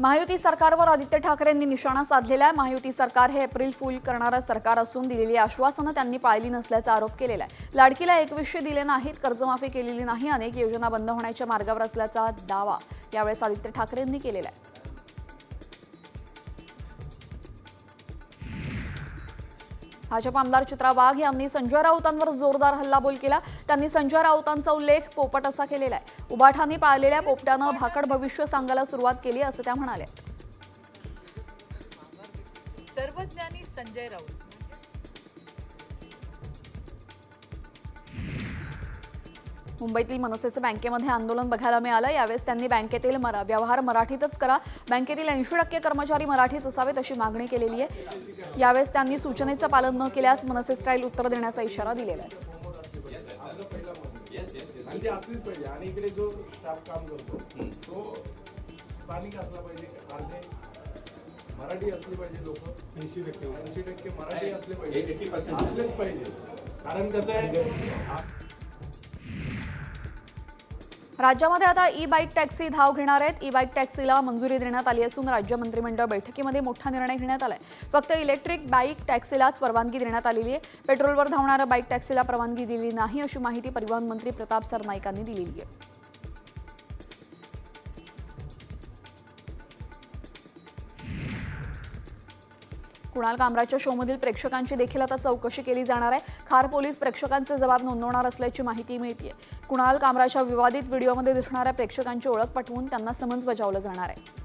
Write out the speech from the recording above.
महायुती सरकारवर आदित्य ठाकरेंनी निशाणा साधलेला आहे. महायुती सरकार हे एप्रिल फुल करणारं सरकार असून दिलेली आश्वासनं त्यांनी पाळली नसल्याचा आरोप केलेला आहे. लाडकीला एकवीसशे दिले नाहीत कर्जमाफी केलेली नाही अनेक योजना बंद होण्याच्या मार्गावर असल्याचा दावा यावेळेस आदित्य ठाकरेंनी केलेला आहे. भाजप आमदार चित्रा वाघ यांनी संजय राऊतांवर जोरदार हल्लाबोल केला. त्यांनी संजय राऊतांचा उल्लेख पोपट असा केलेला आहे. उबाठांनी पाळलेल्या पोपट्यानं भाकड भविष्य सांगायला सुरुवात केली असं त्या म्हणाल्या. सर्वज्ञानी संजय राऊत. मुंबईतील मनसेचं बँकेमध्ये आंदोलन बघायला मिळालं. यावेळेस त्यांनी बँकेतील मरा व्यवहार मराठीतच करा. बँकेतील ऐंशी टक्के कर्मचारी मराठीच असावेत अशी मागणी केलेली आहे. यावेळेस त्यांनी सूचनेचं पालन न केल्यास मनसे स्टाईल उत्तर देण्याचा इशारा दिलेला आहे. आणि ती असलीच पाहिजे. आणि इकडे जो स्टाफ काम करतो तो स्थानिक असला पाहिजे. अर्धे मराठी असली पाहिजे लोक. ऐंशी टक्के. ऐंशी टक्के मराठी असले पाहिजे. असलेच पाहिजे. कारण कसं आहे राज्यामध्ये आता ई बाईक टॅक्सी धाव घेणार आहेत. ई बाईक टॅक्सीला मंजुरी देण्यात आली असून राज्य मंत्रिमंडळ बैठकीमध्ये मोठा निर्णय घेण्यात आलाय. फक्त इलेक्ट्रिक बाईक टॅक्सीलाच परवानगी देण्यात आलेली आहे. पेट्रोलवर धावणाऱ्या बाईक टॅक्सीला परवानगी दिली नाही अशी माहिती परिवहन मंत्री प्रताप सरनाईकांनी दिलेली आहे. कुणाल कामराच्या शोमधील प्रेक्षकांची देखील आता चौकशी केली जाणार आहे. खार पोलीस प्रेक्षकांचे जबाब नोंदवणार असल्याची माहिती मिळते कुणाल कामराच्या विवादित व्हिडिओमध्ये दिसणाऱ्या प्रेक्षकांची ओळख पटवून त्यांना समन्स बजावलं जाणार आहे.